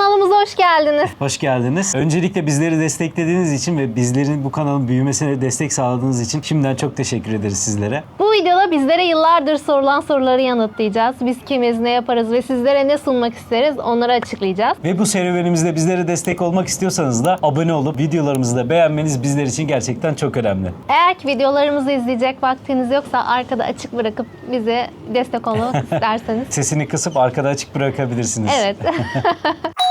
Kanalımıza hoş geldiniz. Hoş geldiniz. Öncelikle bizleri desteklediğiniz için ve bizlerin bu kanalın büyümesine destek sağladığınız için şimdiden çok teşekkür ederiz sizlere. Bu videoda bizlere yıllardır sorulan soruları yanıtlayacağız. Biz kimiz, ne yaparız ve sizlere ne sunmak isteriz onları açıklayacağız. Ve bu serüvenimizde bizlere destek olmak istiyorsanız da abone olup videolarımızı da beğenmeniz bizler için gerçekten çok önemli. Eğer ki videolarımızı izleyecek vaktiniz yoksa arkada açık bırakıp bize destek olmak isterseniz. Sesini kısıp arkada açık bırakabilirsiniz. Evet.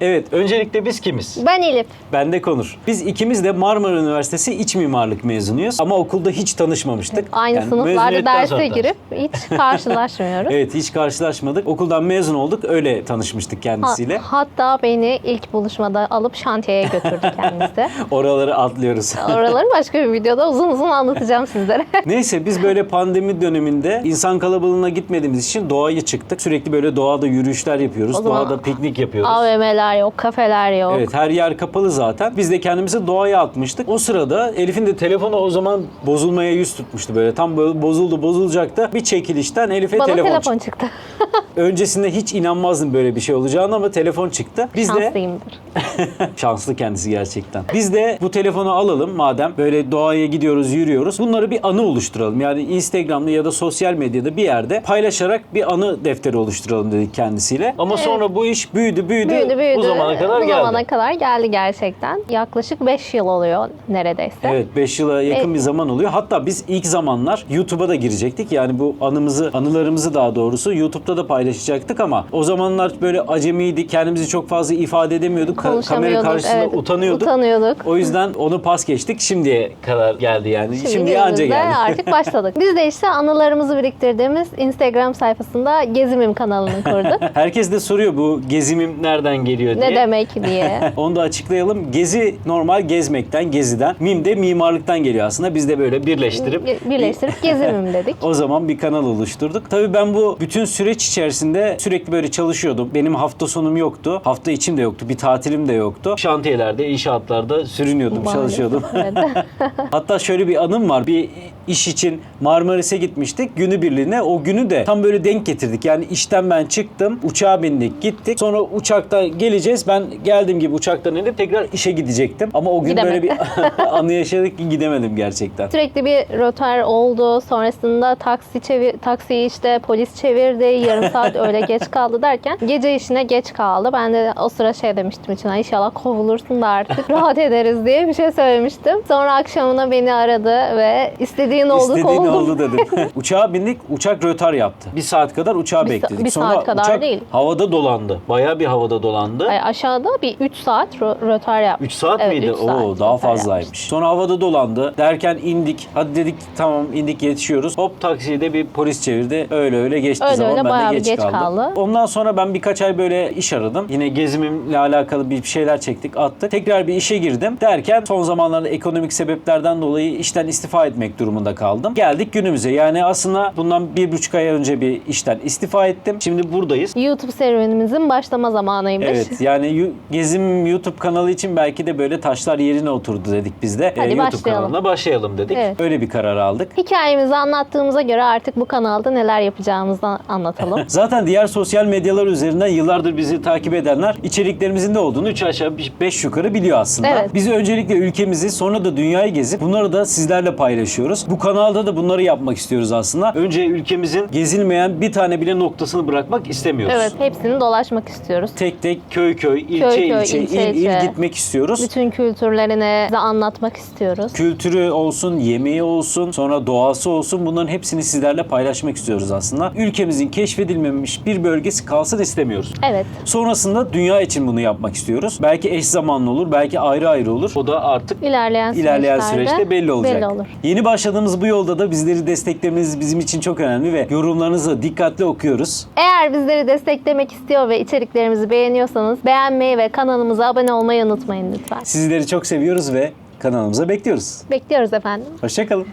Evet, öncelikle biz kimiz? ben Elif. Ben de Konur. Biz ikimiz de Marmara Üniversitesi İç Mimarlık mezunuyuz ama okulda hiç tanışmamıştık. Aynı Yani sınıflarda mezuniyetten derse sonra girip hiç karşılaşmıyoruz. Evet hiç karşılaşmadık. Okuldan mezun olduk. Öyle tanışmıştık Ha- kendisiyle. hatta beni ilk buluşmada alıp şantiyeye götürdü kendisi. Oraları atlıyoruz. Oraları başka bir videoda uzun uzun anlatacağım sizlere. Neyse biz böyle pandemi döneminde insan kalabalığına gitmediğimiz için doğaya çıktık. Sürekli böyle doğada yürüyüşler yapıyoruz. O zaman doğada piknik yapıyoruz. AVM'ler yok, kafeler yok. Evet her yer kapalı zaten. Biz de kendimizi doğaya atmıştık. O sırada Elif'in de telefonu o zaman bozulmaya yüz tutmuştu böyle. Tam böyle bozuldu bozulacaktı. Bir çekilişten Elif'e Bana telefon, telefon, çıktı. çıktı. Öncesinde hiç inanmazdım böyle bir şey olacağını ama telefon çıktı. Biz de Şanslıyımdır. Şanslı kendisi gerçekten. Biz de bu telefonu alalım madem böyle doğaya gidiyoruz, yürüyoruz. Bunları bir anı oluşturalım. Yani Instagram'da ya da sosyal medyada bir yerde paylaşarak bir anı defteri oluşturalım dedik kendisiyle. Ama sonra bu iş büyüdü, büyüdü. Büyüdü büyüdü. Bu zamana kadar Bu geldi. zamana kadar geldi gerçekten. Yaklaşık 5 yıl oluyor neredeyse. Evet 5 yıla yakın E- bir zaman oluyor. Hatta biz ilk zamanlar YouTube'a da girecektik. Yani bu anımızı, anılarımızı daha doğrusu YouTube'da da paylaşacaktık ama o zamanlar böyle acemiydik. Kendimizi çok fazla ifade edemiyorduk. Ka- kamera Konuşamıyorduk, karşısında evet. utanıyorduk. Utanıyorduk. O yüzden onu pas geçtik. Şimdiye kadar geldi yani. Şimdi, anca günümüzde geldi. artık başladık. Biz de işte anılarımızı biriktirdiğimiz Instagram sayfasında Gezimim kanalını kurduk. Herkes de soruyor bu gezimim nereden geliyor diye. ne demek diye. Onu da açıklayalım. Gezi normal gezmekten, geziden. Mim de mimarlıktan geliyor aslında. Biz de böyle birleştirip Birleştirip Gezimim dedik. o zaman bir kanal oluşturduk. Tabii ben bu bütün süreç içerisinde sürekli böyle çalışıyordum. Benim hafta sonum yoktu. Hafta içim de yoktu. Bir tatilim de yoktu. Şantiyelerde, inşaatlarda sürünüyordum, Maalesef. çalışıyordum. Evet. Hatta şöyle bir anım var. Bir iş için Marmaris'e gitmiştik günü birliğine. O günü de tam böyle denk getirdik. Yani işten ben çıktım, uçağa bindik, gittik. Sonra uçakta geleceğiz. Ben geldiğim gibi uçaktan inip tekrar işe gidecektim. Ama o gün böyle bir anı yaşadık ki gidemedim gerçekten. Sürekli bir rötar oldu. Sonrasında taksi çevir, taksiyi işte polis çevirdi. Yarım saat öyle geç kaldı derken gece işine geç kaldı. Ben de o sıra şey demiştim içine inşallah kovulursun da artık rahat ederiz diye bir şey söylemiştim. Sonra akşamına beni aradı ve istediğin oldu İstediğin kovuldum. oldu dedim. Uçağa bindik, uçak rötar yaptı. Bir saat kadar uçağı Bir bekledik. bir Sonra saat kadar uçak değil. havada dolandı. Bayağı bir havada dolandı. Aşağıda bir 3 saat rö- rötar yapmış. 3 saat Evet, üç saat Oo daha rötar fazlaymış. yapmış. Sonra havada dolandı. Derken indik. Hadi dedik tamam indik yetişiyoruz. Hop taksiyi de bir polis çevirdi. Öyle öyle geçti Öyle zaman öyle ben bayağı de geç, geç kaldım. kaldı. Ondan sonra ben birkaç ay böyle iş aradım. Yine gezimimle alakalı bir şeyler çektik, attık. Tekrar bir işe girdim. Derken son zamanlarda ekonomik sebeplerden dolayı işten istifa etmek durumunda kaldım. Geldik günümüze. Yani aslında bundan bir buçuk ay önce bir işten istifa ettim. Şimdi buradayız. YouTube serüvenimizin başlama zamanıymış. Evet yani yu- Gezim YouTube kanalı için belki de böyle taşlar yerine oturdu dedik biz de. Hadi Ee, YouTube başlayalım. kanalına başlayalım dedik. Evet. Öyle bir karar aldık. Hikayemizi anlattığımıza göre artık bu kanalda neler yapacağımızı anlatalım. Zaten diğer sosyal medyalar üzerinden yıllardır bizi takip edenler içeriklerimizin de olduğunu 3 aşağı 5 yukarı biliyor aslında. Evet. Biz öncelikle ülkemizi sonra da dünyayı gezip bunları da sizlerle paylaşıyoruz. Bu kanalda da bunları yapmak istiyoruz aslında. Önce ülkemizin gezilmeyen bir tane bile noktasını bırakmak istemiyoruz. evet, hepsini dolaşmak istiyoruz. Tek tek köy köy, ilçe köy, ilçe, ilçe, il il ilçe. gitmek istiyoruz. Bütün kültürlerini bize anlatmak istiyoruz. kültürü olsun, yemeği olsun, sonra doğası olsun bunların hepsini sizlerle paylaşmak istiyoruz aslında. Ülkemizin keşfedilmemiş bir bölgesi kalsın istemiyoruz. Evet. Sonrasında dünya için bunu yapmak istiyoruz. Belki eş zamanlı olur, belki ayrı ayrı olur. O da artık İlerleyen, ilerleyen süreçte belli olacak. Belli olur. Yeni başladığımız bu yolda da bizleri desteklemeniz bizim için çok önemli ve yorumlarınızı dikkatli okuyoruz. Eğer bizleri desteklemek istiyor ve içeriklerimizi beğeniyorsanız beğenmeyi ve kanalımıza abone olmayı unutmayın lütfen. Sizleri çok seviyoruz ve kanalımıza bekliyoruz. Bekliyoruz efendim. Hoşçakalın.